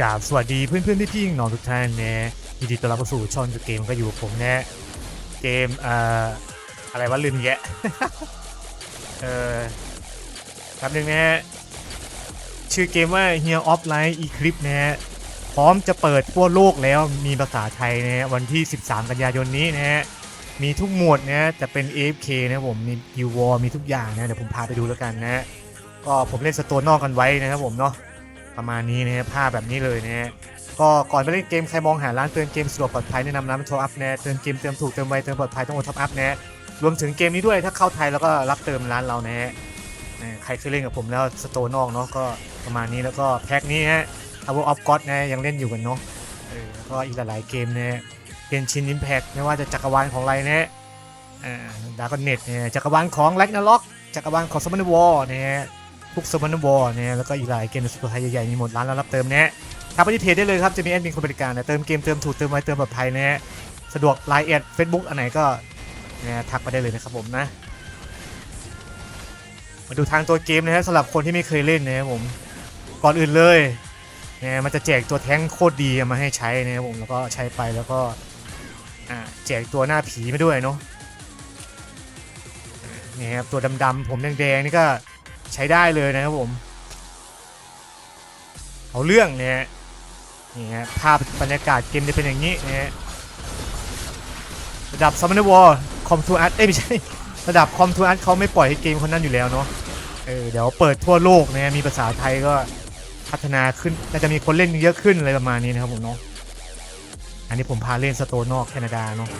กราบสวัสดีเพื่อนเพื่อนพี่พี่ๆน้องทุกท่านนะยินดีต้อนรับเข้าสู่ช่องเกมก็อยู่กับผมนะเกมเอ่ออะไรวะลืมแยะเออแป๊บนึงนะชื่อเกมว่า Here of Light Eclipse นะฮะพร้อมจะเปิดทั่วโลกแล้วมีภาษาไทยนะฮะวันที่ 13 กันยายนนี้นะฮะมีทุกหมวดนะจะเป็น AFK นะผมมี Guild War มีทุกอย่างนะเดี๋ยวผมพาไปดูแล้วกันนะก็ผมเล่นสโตนนอกกันไว้นะครับผมเนาะ ประมาณนี้นะฮะภาพแบบนี้เลยนะฮะก็ก่อนไปเล่นเกมใครมองหาร้านเติมเกมสะดวกปลอดภัยแนะนำร้านโทรอัพแนะเติมเกมเติมถูกเติมไวเติมปลอดภัยต้องโอท็อปอัพแนะรวมถึงเกมนี้ด้วยถ้าเข้าไทยแล้วก็รับเติมร้านเรานะฮะนะใครเคยเล่นกับผมแล้วสโตนอกเนาะก็ประมาณนี้แล้วก็แพ็คนี้ฮะ Tower of God นะยังเล่นอยู่กันเนาะแล้วก็อีกหลายๆเกมนะเป็นชินอิมแพกไม่ว่าจะจักรวาลของอะไรนะดาร์กเน็ตเนี่ยจักรวาลของแล็กนาล็อกจักรวาลของสมันวอร์นะฮะ พวกสมันวอร์เนี่ยแล้วก็อีกหลายเกมในสุดท้ายใหญ่ๆมีหมดร้านเรารับเติมเนี่ยทักไปที่เพจได้เลยครับจะมีแอดมินคนบริการนะเติมเกมเติมถูกเติมไวเติมปลอดภัยนะสะดวกไลน์แอดเฟซบุ๊กอันไหนก็เนี่ยทักไปได้เลยนะครับผมนะ มาดูทางตัวเกมนะฮะสำหรับคนที่ไม่เคยเล่นนะครับผมก่อนอื่นเลยเนี่ยมันจะแจกตัวแท้งโคตรดีมาให้ใช้นะครับผมแล้วก็ใช้ไปแล้วก็แจกตัวหน้าผีมาด้วยเนาะเนี่ยครับตัวดำๆผมแดงๆนี่ก็ ใช้ได้เลยนะครับผม เอาเรื่องเนี่ยนี่ฮะภาพบรรยากาศเกมจะเป็นอย่างนี้นะฮะระดับซัมมอนวอร์คอมทูอาร์ตเอ้ยไม่ใช่ ระดับคอมทูอาร์ตเขาไม่ปล่อยให้เกมคนนั้นอยู่แล้วเนาะเออเดี๋ยวเปิดทั่วโลกนะมีภาษาไทยก็พัฒนาขึ้นน่าจะมีคนเล่นเยอะขึ้นอะไรประมาณนี้นะครับผมเนาะอันนี้ผมพาเล่นสโตนอกแคนาดาเนาะ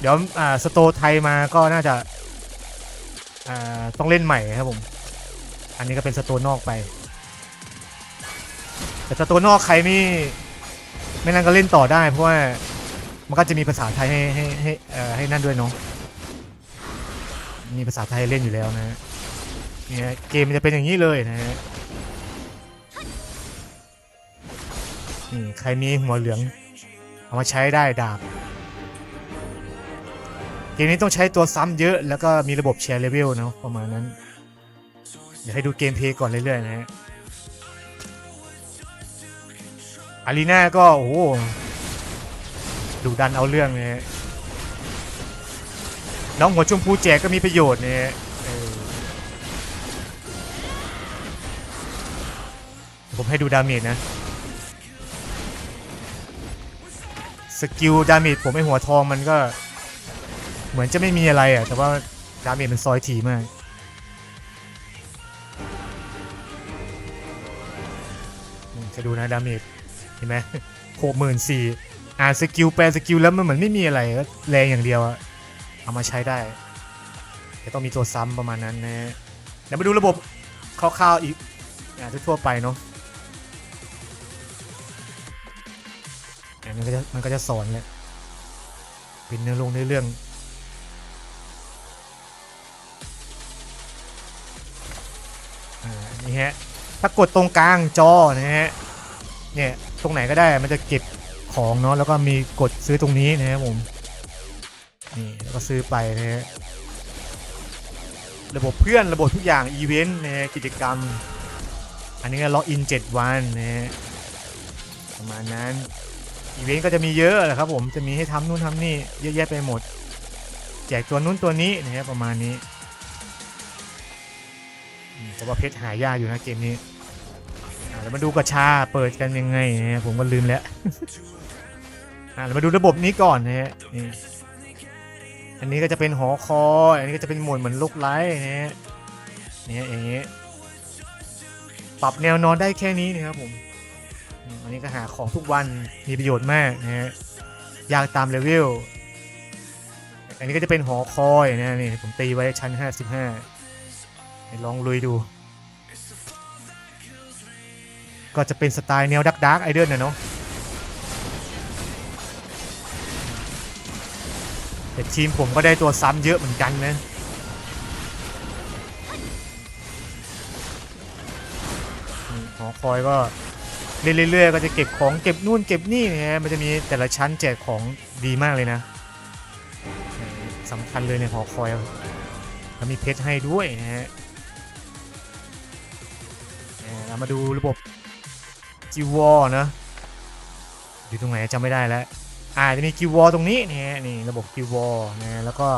เดี๋ยวอ่าสโตไทยมาก็น่าจะ ต้องเล่นใหม่ครับผม อันนี้ก็เป็นสโตนนอกไป แต่สโตนนอกใครไม่ไม่นั่นก็เล่นต่อได้ เพราะว่ามันก็จะมีภาษาไทยให้ให้ให้ให้นั่นด้วยเนาะมีภาษาไทยเล่นอยู่แล้วนะเนี่ยเกมมันจะเป็นอย่างนี้เลยนะฮะนี่ใครมีหัวเหลือง เอามาใช้ได้ดาบ มนี้ต้องใช้ตัวซ้ำเยอะ แล้วก็มีระบบแชร์เลเวลเนาะประมาณนั้น เดี๋ยวให้ดูเกมเพลย์ก่อนเรื่อยๆนะฮะอารีนาก็โอ้โหดูดันเอาเรื่องเลยน้องหัวชมพูแจกก็มีประโยชน์เนี่ยผมให้ดูดาเมจนะ สกิลดาเมจผมไอหัวทองมันก็ เหมือนจะไม่มีอะไรอะ แต่ว่าดาเมจมันซอยถี่มาก จะดูนะดาเมจเห็นไหมหกหมื่นสี่อ่านสกิลแปลสกิลแล้วมันเหมือนไม่มีอะไรก็แรงอย่างเดียวอะเอามาใช้ได้แต่ต้องมีตัวซ้ำประมาณนั้นนะเดี๋ยวมาดูระบบคร่าวๆอีกอ่าทั่วไปเนาะอันก็จะมันก็จะสอนเลยเป็นเนื้อลงเนื้อเรื่อง ฮะถ้ากดตรงกลางจอนะฮะเนี่ยตรงไหนก็ได้มันจะเก็บของเนาะแล้วก็มีกดซื้อตรงนี้นะครับผมนี่แล้วก็ซื้อไปนะฮะระบบเพื่อนระบบทุกอย่างอีเวนต์นะฮะกิจกรรม อันนี้ก็ล็อกอิน 7 วันนะฮะประมาณนั้นอีเวนต์ก็จะมีเยอะแหละครับผมจะมีให้ทำนู่นทำนี่เยอะแยะไปหมด แจกตัวนู้นตัวนี้นะฮะประมาณนี้ แต่ว่าเพชรหายากอยู่นะเกมนี้อ่าแล้วมาดูกระชาเปิดกันยังไงนะผมก็ลืมแล้วอ่าเรามาดูระบบนี้ก่อนนะฮะนี่อันนี้ก็จะเป็นหอคอย อันนี้ก็จะเป็นหมดเหมือนลูกไลท์นะฮะนี่อย่างเงี้ยปรับแนวนอนได้แค่นี้นะครับผม อันนี้ก็หาของทุกวันมีประโยชน์มากนะฮะยากตามเลเวล อันนี้ก็จะเป็นหอคอยนะนี่ผมตีไว้ชั้น 55 ลองลุยดู ก็จะเป็นสไตล์แนวดักดักไอเดนนะเนาะแต่ทีมผมก็ได้ตัวซ้ำเยอะเหมือนกันนะนี่หอคอยก็เรื่อยๆ ก็จะเก็บของเก็บนู่นเก็บนี่นะฮะมันจะมีแต่ละชั้นแจกของดีมากเลยนะสำคัญเลยในหอคอยแล้วมีเพชรให้ด้วยนะฮะ มาดูระบบกิวอนะ อยู่ตรงไหนจำไม่ได้แล้วอ่าจะมีกิวอตรงนี้เนี่ยนี่ระบบกิวอนะแล้วก็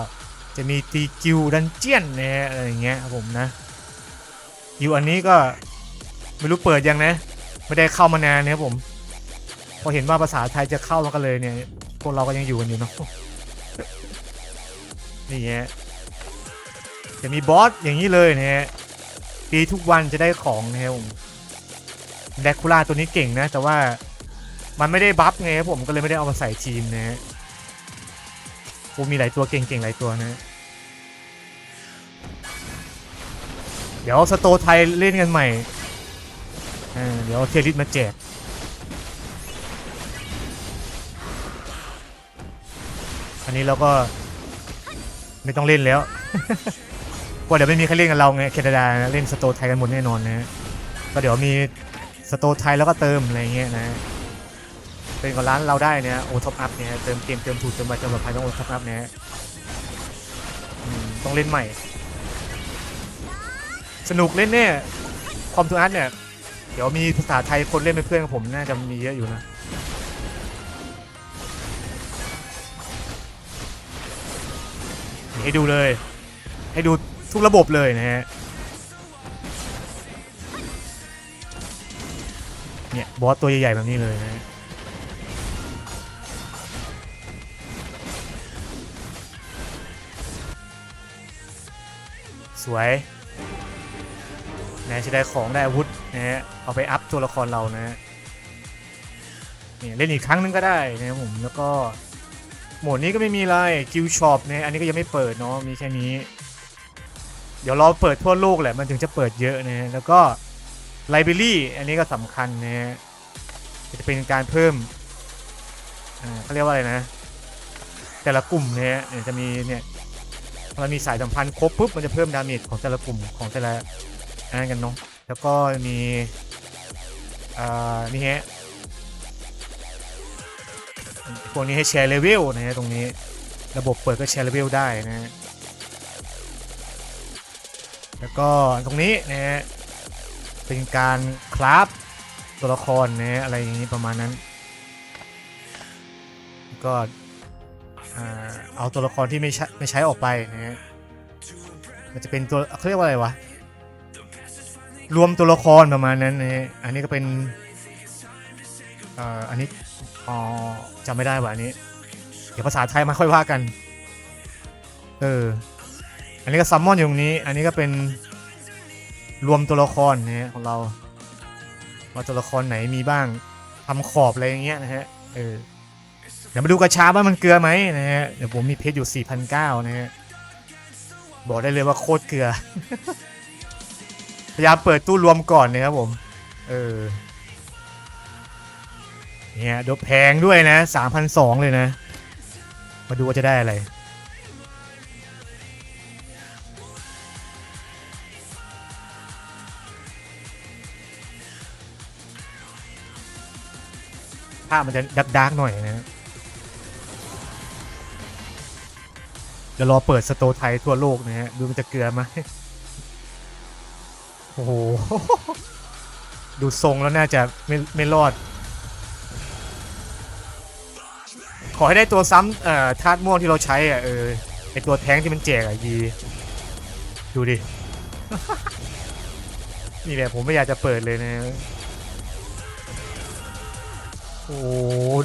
จะมีตีกิวดันเจียนนะอะไรอย่างเงี้ยครับผมนะกิวอันนี้ก็ไม่รู้เปิดยังนะไม่ได้เข้ามานานนะครับผม พอเห็นว่าภาษาไทยจะเข้ามากันเลยเนี่ยพวกเราก็ยังอยู่กันอยู่เนาะนี่ฮะจะมีบอสอย่างนี้เลยนะฮะตีทุกวันจะได้ของนะครับผม แดกคูล่าตัวนี้เก่งนะ แต่ว่ามันไม่ได้บัฟไงครับผมก็เลยไม่ได้เอามาใส่ทีมนะฮะผมมีหลายตัวเก่งๆหลายตัวนะ เดี๋ยวสโตไทยเล่นกันใหม่เดี๋ยวเทยริสมาแจกอันนี้เราก็ไม่ต้องเล่นแล้วเพราเดี๋ยวไม่มีใครเล่นกับเราไงแคนาดานะเล่นสโตไทยกันหมดแน่นอนนะก็เดี๋ยวมี สโตไทยแล้วก็เติมอะไรเงี้ยนะเป็นกับร้านเราได้เนี่ยโอท็อปอัพเนี่ยเติมเกมเติมถูกเติมมาเติมแบบภายต้องโอท็อปอัพเนี่ยต้องเล่นใหม่ สนุกเล่นแน่คอมทูอาร์ตเนี่ย เดี๋ยวมีภาษาไทยคนเล่นเป็นเพื่อนกับผมน่าจะมีเยอะอยู่นะให้ดูเลย ให้ดูทุกระบบเลยนะฮะ เนี่ยบอสตัวใหญ่ๆแบบนี้เลยนะฮะสวยนะจะได้ของได้อาวุธนะฮะเอาไปอัพตัวละครเรานะฮะเนี่ยเล่นอีกครั้งนึงก็ได้นะครับผมแล้วก็โหมดนี้ก็ไม่มีอะไรกิลช็อปเนี่ยอันนี้ก็ยังไม่เปิดเนาะมีแค่นี้ เดี๋ยวรอเปิดทั่วโลกแหละมันถึงจะเปิดเยอะนะแล้วก็ ไลบรารีอันนี้ก็สำคัญนะฮะจะเป็นการเพิ่มอ่าเขาเรียกว่าอะไรนะ แต่ละกลุ่มเนี่ยจะมีเนี่ยเรามีสายสัมพันธ์ครบปุ๊บมันจะเพิ่มดาเมจของแต่ละกลุ่มของแต่ละอันกันกันเนาะแล้วก็มีอ่านี่ฮะพวกนี้ให้แชร์เลเวลนะฮะตรงนี้ระบบเปิดก็แชร์เลเวลได้นะฮะแล้วก็ตรงนี้นะฮะ เป็นการคราฟตัวละครนะฮะอะไรอย่างนี้ประมาณนั้น ก็เอาตัวละครที่ไม่ใช้ไม่ใช้ออกไปนะฮะมันจะเป็นตัวเขาเรียกว่าอะไรวะ รวมตัวละครประมาณนั้นนะฮะอันนี้ก็เป็นอันนี้อ๋อจำไม่ได้ว่ะอันนี้ เดี๋ยวภาษาไทยมาค่อยว่ากัน เออ อันนี้ก็ซัมมอนอยู่ตรงนี้ อันนี้ก็เป็น รวมตัวละครนะฮะของเรา ว่าตัวละครไหนมีบ้างทำขอบอะไรอย่างเงี้ยนะฮะเออเดี๋ยวมาดูกระชาว่ามันเกลือไหมนะฮะเดี๋ยวผมมีเพชรอยู่4,009นะฮะบอกได้เลยว่าโคตรเกลือ พยายามเปิดตู้รวมก่อนนะครับผม เออเนี่ยดบแพงด้วยนะสามพันสองเลยนะ มาดูว่าจะได้อะไร ภาพมันจะดักดักหน่อยนะเดี๋ยวรอเปิดสโตร์ไทยทั่วโลกนะฮะดูมันจะเกลือไหมโอ้โห ดูทรงแล้วน่าจะไม่ไม่รอด ขอให้ได้ตัวซ้ำเอ่อธาตุม่วงที่เราใช้อะเออไอตัวแท้งที่มันแจกอะยีดูดิ นี่แหละผมไม่อยากจะเปิดเลยนะ โอ้โห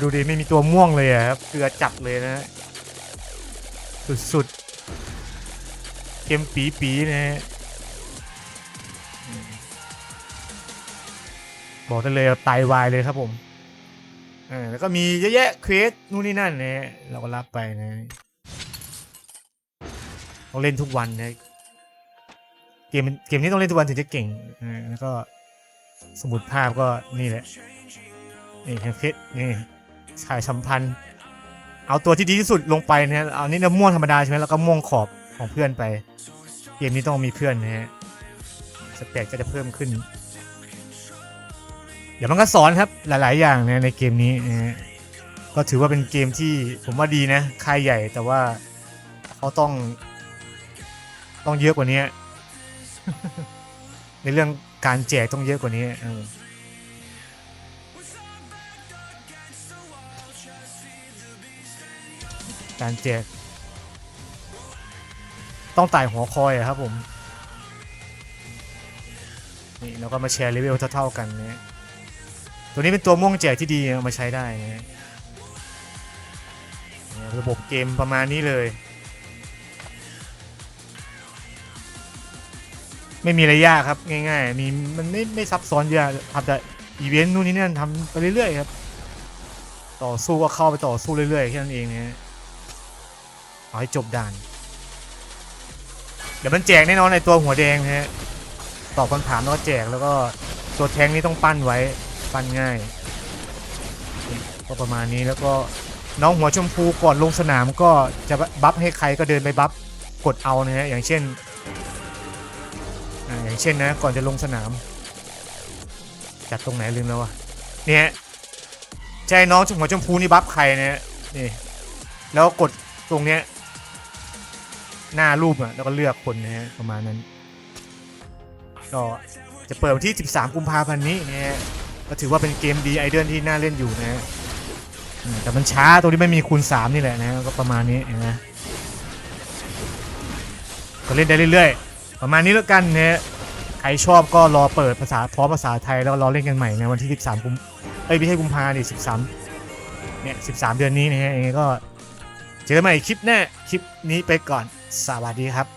ดูดิไม่มีตัวม่วงเลยอะครับเกลือจัดเลยนะสุดๆเค็มปีปีนะฮะบอกได้เลยว่าไตวายเลยครับผมอแล้วก็มีเยอะแยะเควสนู่นนี่นั่นนะฮะเราก็รับไปนะต้องเล่นทุกวันนะเกมเกมนี้ต้องเล่นทุกวันถึงจะเก่งแล้วก็สมุดภาพก็นี่แหละ นี่แฮงควสนี่สายสัมพันธ์ เอาตัวที่ดีที่สุดลงไปนะฮะเอานี่น้ำม่วงธรรมดาใช่ไหมแล้วก็ม่วงขอบของเพื่อนไป เกมนี้ต้องมีเพื่อนนะฮะสเตตก็จะเพิ่มขึ้น เดี๋ยวมันก็สอนครับหลาย ๆ อย่างนะในเกมนี้นะฮะก็ถือว่าเป็นเกมที่ผมว่าดีนะค่ายใหญ่แต่ว่าเขาต้อง ต้องเยอะกว่านี้ในเรื่องการแจกต้องเยอะกว่านี้ การแจก ต้องไต่หัวคอยอะครับผม นี่แล้วก็มาแชร์เลเวลเท่าๆกันนะตัวนี้เป็นตัวม่วงแจกที่ดีเอามาใช้ได้นะเนี่ยระบบเกมประมาณนี้เลย ไม่มีอะไรยากครับง่ายๆมีมันไม่ไม่ซับซ้อนเยอะทำแต่อีเวนต์นู่นนี่นั่นทำไปเรื่อยๆครับ ต่อสู้ก็เข้าไปต่อสู้เรื่อยๆแค่นั้นเองนะฮะ เอาให้จบด่าน เดี๋ยวมันแจกแน่นอนในตัวหัวแดงนะฮะตอบคำถามแล้วก็แจกแล้วก็ตัวแทงนี่ต้องปั้นไว้ปั้นง่าย ก็ประมาณนี้แล้วก็น้องหัวชมพูก่อนลงสนามก็จะบัฟให้ใครก็เดินไปบัฟกดเอานะฮะอย่างเช่นอย่างเช่นนะก่อนจะลงสนาม จัดตรงไหนลืมแล้ววะเนี่ยใช่น้องหัวชมพูนี่บัฟใครนะฮะนี่แล้วกดตรงเนี้ย หน้ารูปอะแล้วก็เลือกคนนะฮะประมาณนั้นก็จะเปิดวันที่ 13 กุมภาพันธ์นี้นะฮะก็ถือว่าเป็นเกมดีไอเดนที่น่าเล่นอยู่นะฮะอืมแต่มันช้าตรงที่ไม่มีคูณ 3 นี่แหละนะก็ประมาณนี้นะก็เล่นได้เรื่อยๆ ประมาณนี้แล้วกันนะฮะใครชอบก็รอเปิดภาษาพร้อมภาษาไทยแล้วรอเล่นกันใหม่ในวันที่ 13 กุมเอ้ยไม่ใช่กุมภาดิ13เนี่ย13 เดือนนี้นะฮะยังไงก็เจอกันใหม่คลิปหน้าคลิปนี้ไปก่อน สวัสดีครับ